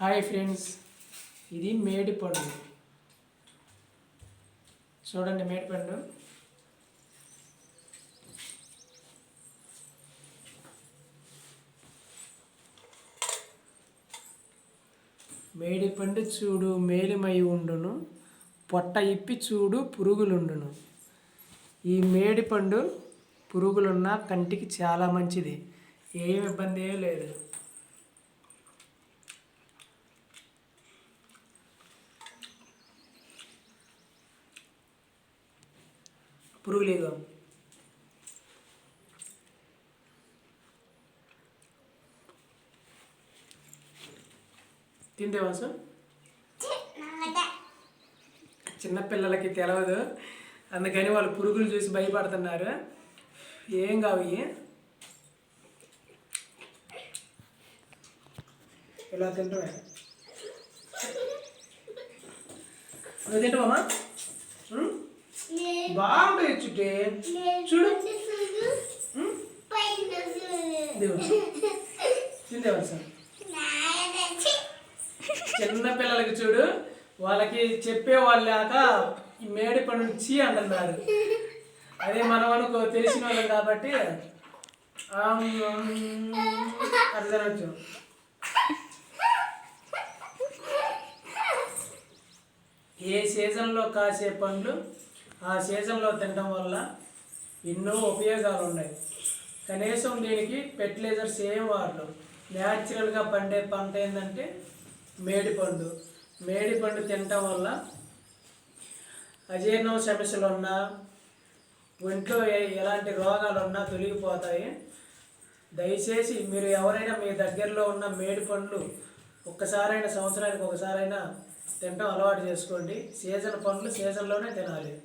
Hi friends ఇది మేడి పండు. చూడండి మేడి పండు. మేడి పండు చూడు మేలిమై ఉండును పొట్ట ఇప్పి చూడు పురుగులుండును. ఈ మేడి పండు పురుగులున్న కంటికి చాలా మంచిది ఏం ఇబ్బంది ఏం లేదు. పురుగులేగా తింటే సార్ చిన్నపిల్లలకి తెలియదు అందుకని వాళ్ళు పురుగులు చూసి భయపడుతున్నారు. ఏం కావు ఇలా తింటామే నువ్వు తింటావమ్మా బాగుంటాయి చుట్టే చూడు. సార్ చిన్న పిల్లలకి చూడు. వాళ్ళకి చెప్పే వాళ్ళు లేక ఈ మేడి పండు చీ అంటున్నారు. అదే మనం అనుకో తెలిసిన వాళ్ళం కాబట్టి. తినొచ్చు. ఏ సీజన్లో కాసే పండ్లు? ఆ సీజన్లో తినడం వల్ల ఎన్నో ఉపయోగాలు ఉన్నాయి కనీసం దీనికి ఫెర్టిలైజర్స్ ఏం వాడరు. న్యాచురల్గా పండే పంట ఏంటంటే మేడిపండు మేడిపండు తినటం వల్ల అజీర్ణం సమస్యలు ఉన్నా ఒంట్లో ఏ- ఎలాంటి రోగాలు ఉన్నా తొలగిపోతాయి. దయచేసి మీరు ఎవరైనా మీ దగ్గరలో ఉన్న మేడి పండ్లు ఒక్కసారైనా సంవత్సరానికి ఒకసారైనా తినటం అలవాటు చేసుకోండి. సీజన్ పండ్లు సీజన్లోనే తినాలి.